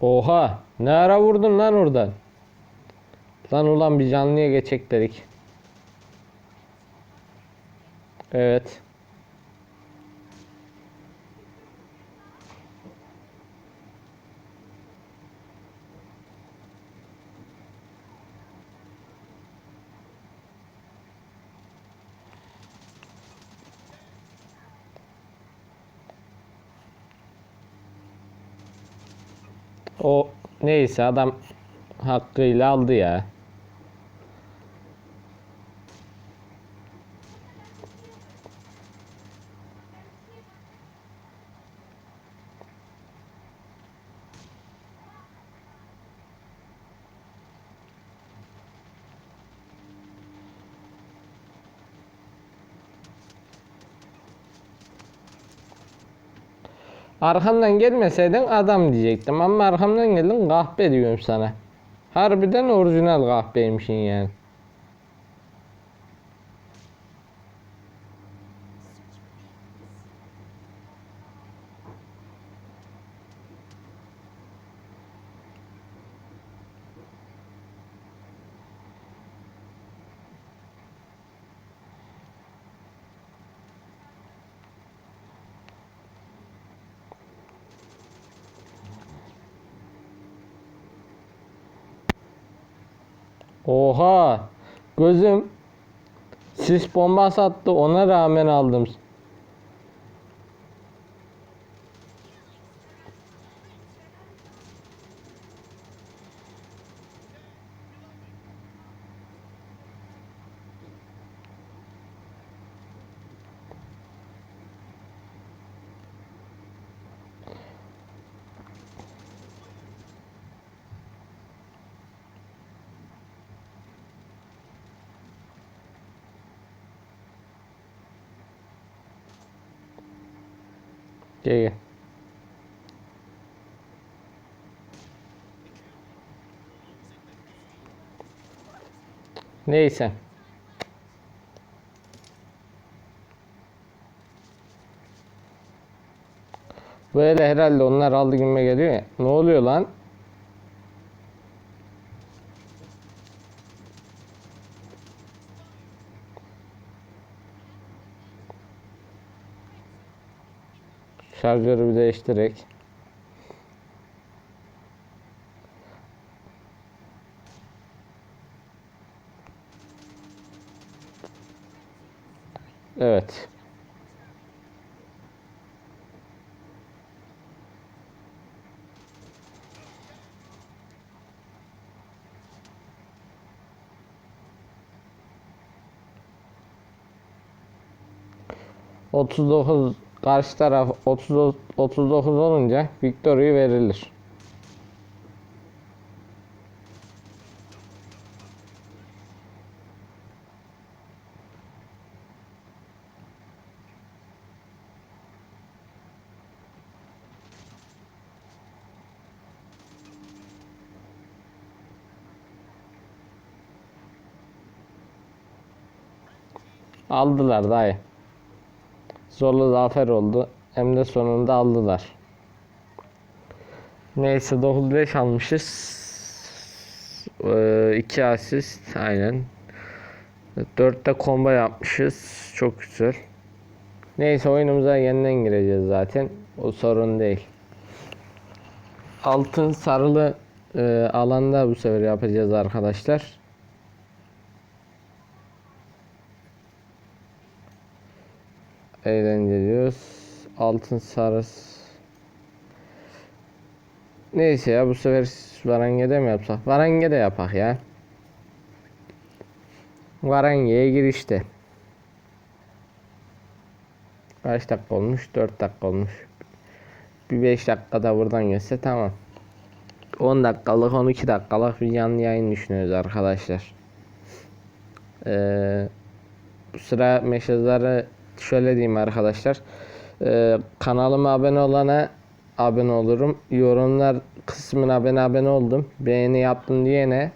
Oha! Ne ara vurdun lan oradan? Lan ulan bir canlıya geçek dedik. Evet. O neyse adam hakkıyla aldı ya. Arkamdan gelmeseydin adam diyecektim ama arkamdan geldin kahpe diyorum sana. Harbiden orijinal kahpeymişsin yani. Oha! Gözüm sis bombası attı ona rağmen aldım. Gel gel. Neyse. Böyle herhalde onlar aldı günüme geliyor ya. Ne oluyor lan? Şarjörü bir değiştirerek. Evet. Otuz dokuz karşı taraf 30 39 olunca victory verilir. Aldılar dayı. Zorlu zafer oldu. Hem de sonunda aldılar. Neyse 9-5 almışız. 2 asist aynen. 4'te combo yapmışız. Çok güzel. Neyse oyunumuza yeniden gireceğiz zaten. O sorun değil. Altın sarılı e, alanda bu sefer yapacağız arkadaşlar. Eğleniyoruz. Altın sarıs. Neyse ya bu sefer Varange'de mi yapsak? Varange'de yapak ya. Varange'ye girişte. Kaç dakika olmuş? 4 dakika olmuş. Bir 5 dakikada buradan geçse tamam. 10 dakikalık 12 dakikalık bir canlı yayın düşünüyoruz arkadaşlar. Ee, bu sıra mesajları şöyle diyeyim arkadaşlar. Ee, kanalıma abone olana abone olurum. Yorumlar kısmına ben abone oldum. Beğeni yaptım diyene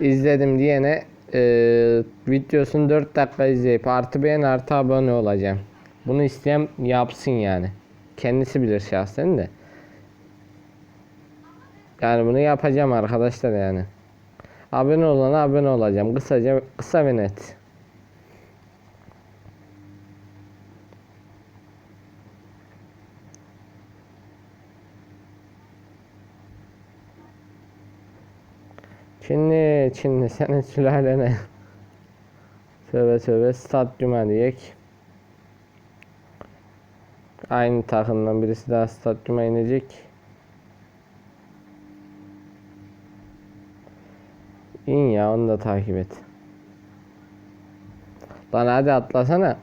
izledim diyene eee videosunu 4 dakika izleyip artı beğeni artı abone olacağım. Bunu isteyen yapsın yani. Kendisi bilir şahsen de. Yani bunu yapacağım arkadaşlar yani. Abone olana abone olacağım. Kısaca kısa ve net. Çinli Çinli senin sülalene. Tövbe tövbe stadyuma diyek. Aynı takımdan birisi daha stadyuma inecek. İn ya onu da takip et. Lan hadi atlasana.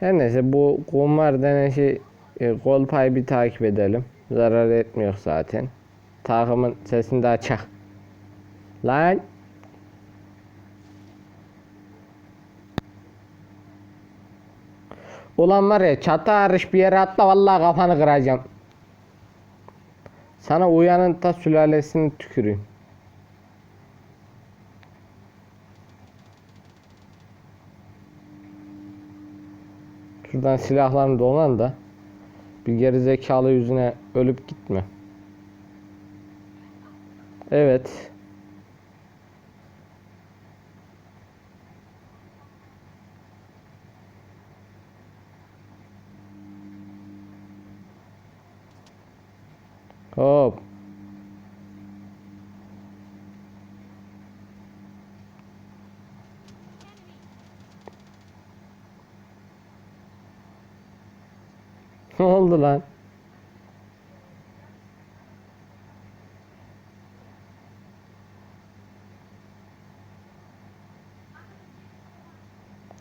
Her neyse bu kumar denen şey e, gol payı bir takip edelim. Zarar etmiyor zaten. Takımın sesini de açak. Lan. Ulan var ya çatı hariç bir yere atla vallahi kafanı kıracağım. Sana uyanın ta sülalesini tüküreyim. Şuradan silahlarını dolan da bir gerizekalı yüzüne ölüp gitme. Evet. Hop. Ne oldu lan?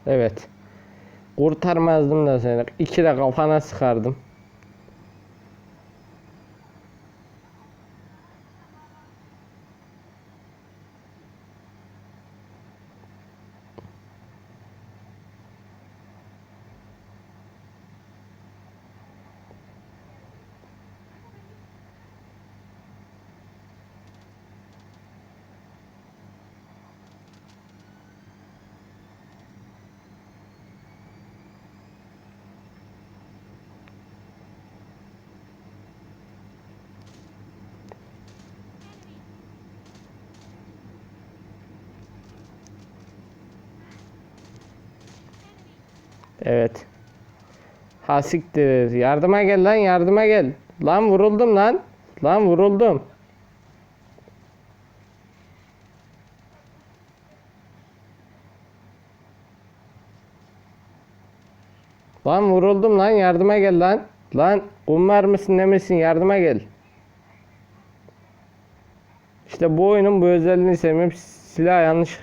Evet. Kurtarmazdım da seni. İki de kafana sıkardım. Evet. Ha siktir. Yardıma gel lan yardıma gel. Lan vuruldum lan. Lan vuruldum. Lan vuruldum lan yardıma gel lan. Lan kumar mısın ne misin yardıma gel. İşte bu oyunun bu özelliğini sevmiyorum. Silah yanlış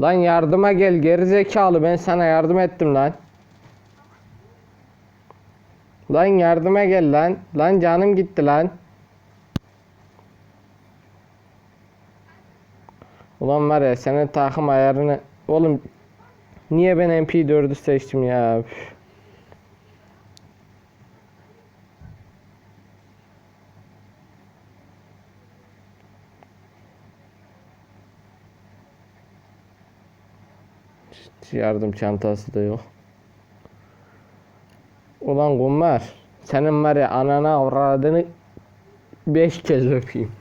Lan yardıma gel gerizekalı ben sana yardım ettim lan. Lan yardıma gel lan. Lan canım gitti lan. Ulan var ya senin takım ayarını oğlum niye ben MP4'ü seçtim ya? Üf. Yardım çantası da yok. Ulan kumar. Senin var ya anana avradını beş kez öpeyim.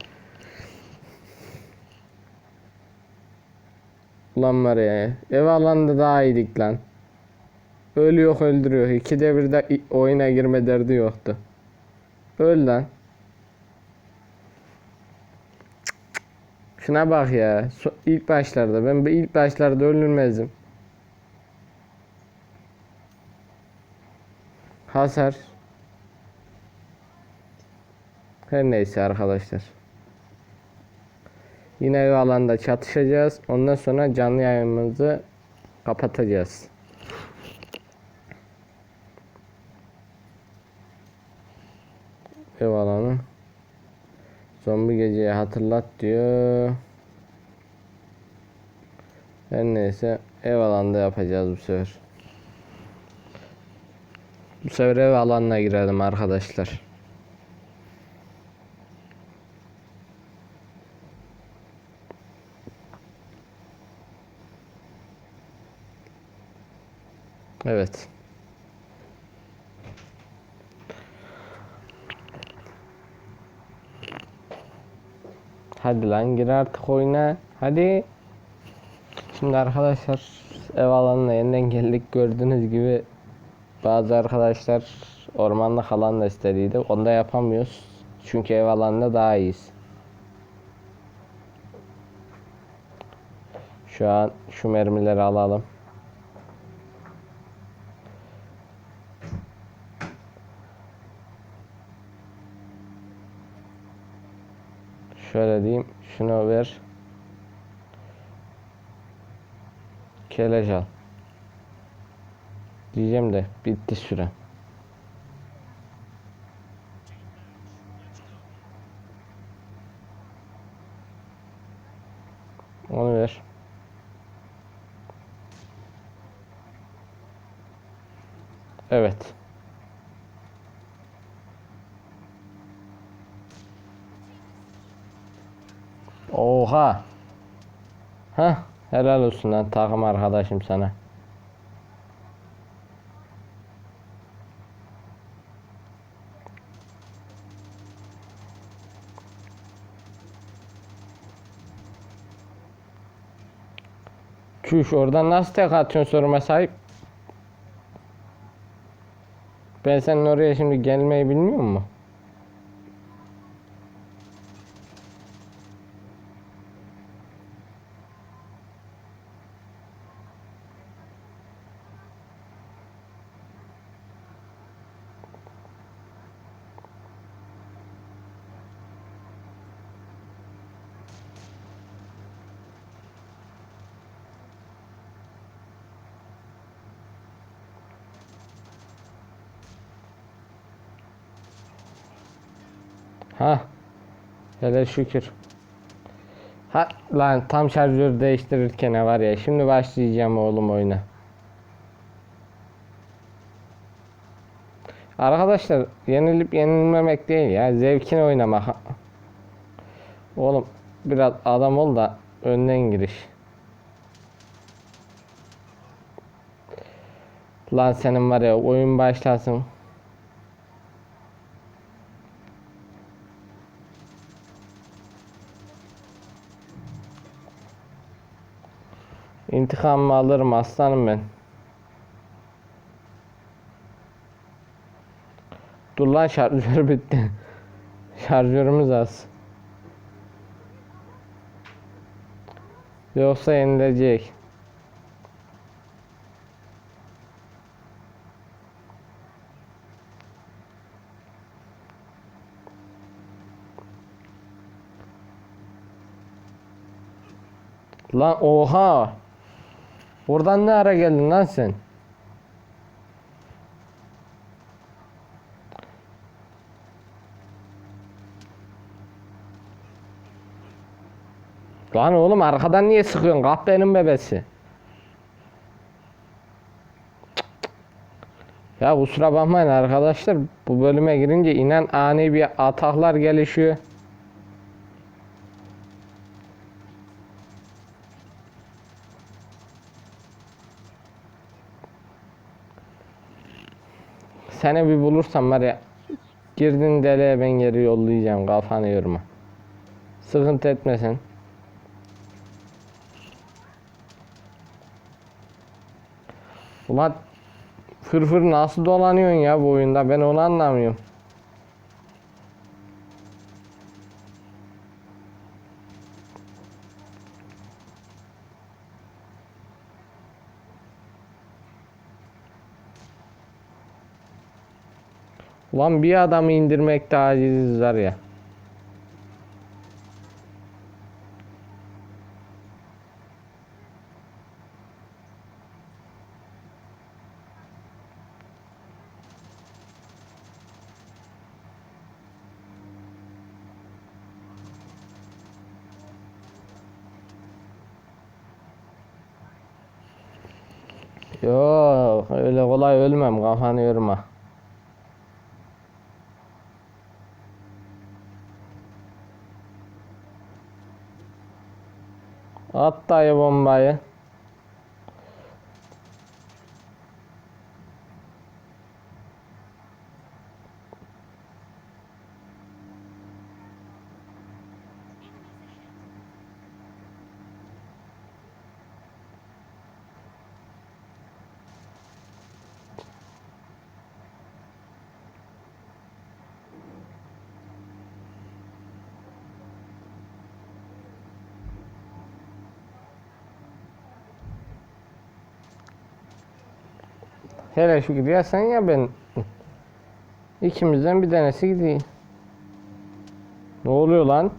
Ulan var ya ev alanda daha iyiydik lan. Ölüyor öldürüyor. İkide bir de oyuna girme derdi yoktu. Öl lan. Şuna bak ya. İlk başlarda ben ilk başlarda ölülmezdim. Hasar. Her neyse arkadaşlar. Yine ev alanda çatışacağız. Ondan sonra canlı yayınımızı kapatacağız. Ev alanı. Zombi geceyi hatırlat diyor. Her neyse ev alanda yapacağız bu sefer. Bu sefer ev alanına girelim arkadaşlar. Evet. Hadi lan gir artık oyuna. Hadi. Şimdi arkadaşlar ev alanına yeniden geldik. Gördüğünüz gibi bazı arkadaşlar ormanda kalan da istediydi. Onu da yapamıyoruz. Çünkü ev alanında daha iyiyiz. Şu an şu mermileri alalım. Şöyle diyeyim. Şunu ver. Keleş al. Diyeceğim de bitti süre. Onu ver. Evet. Oha. Hah, helal olsun lan takım arkadaşım sana. Çüş oradan nasıl tek atıyorsun soruma sahip? Ben senin oraya şimdi gelmeyi bilmiyor mu? Ha. Hele şükür. Ha lan tam şarjör değiştirirken var ya. Şimdi başlayacağım oğlum oyuna. Arkadaşlar yenilip yenilmemek değil ya. Zevkine oynamak. Oğlum biraz adam ol da önden giriş. Lan senin var ya oyun başlasın. İntikamımı alırım aslanım ben. Dur lan şarjör bitti. Şarjörümüz az. Yoksa yenilecek. Lan oha. Oradan ne ara geldin lan sen? Lan oğlum arkadan niye sıkıyorsun? Kahpenin bebesi. Ya kusura bakmayın arkadaşlar. Bu bölüme girince inen ani bir ataklar gelişiyor. Seni bir bulursam var ya girdin deliğe ben geri yollayacağım kafanı yorma. Sıkıntı etme sen. Ulan fırfır nasıl dolanıyorsun ya bu oyunda ben onu anlamıyorum. Ulan bir adamı indirmek de aciziz var ya. Yok öyle kolay ölmem kafanı yorma. At dayı bombayı. Hele şu gidiyorsan ya ben. İkimizden bir tanesi gidiyor. Ne oluyor lan?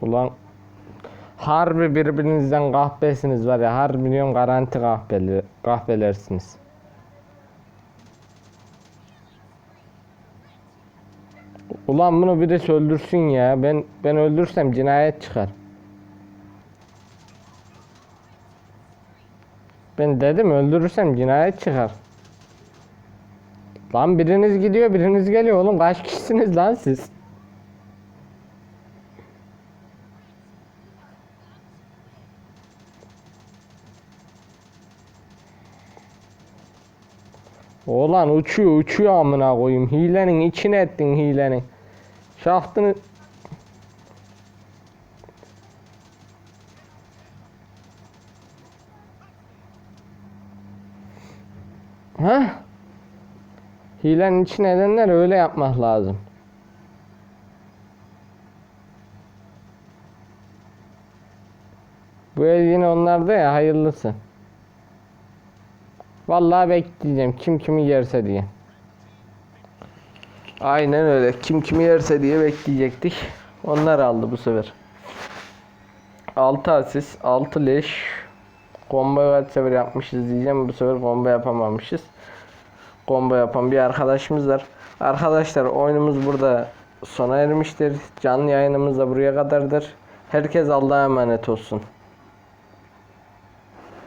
Ulan harbi birbirinizden kahpesiniz var ya harbi diyorum garanti kahpeli, kahpelersiniz. Ulan bunu birisi öldürsün ya. Ben ben öldürsem cinayet çıkar. Ben dedim öldürürsem cinayet çıkar. Lan biriniz gidiyor biriniz geliyor oğlum kaç kişisiniz lan siz? Oğlan uçuyor uçuyor amına koyayım. Hilenin içine ettin hilenin. Şaftını Ha? Hilenin içine edenler öyle yapmak lazım. Bu el yine onlarda ya hayırlısı. Vallahi bekleyeceğim kim kimi yerse diye. Aynen öyle. Kim kimi yerse diye bekleyecektik. Onlar aldı bu sefer. 6 asist, 6 leş. Combo kaç sefer yapmışız diyeceğim. Bu sefer combo yapamamışız. Combo yapan bir arkadaşımız var. Arkadaşlar oyunumuz burada sona ermiştir. Canlı yayınımız da buraya kadardır. Herkes Allah'a emanet olsun.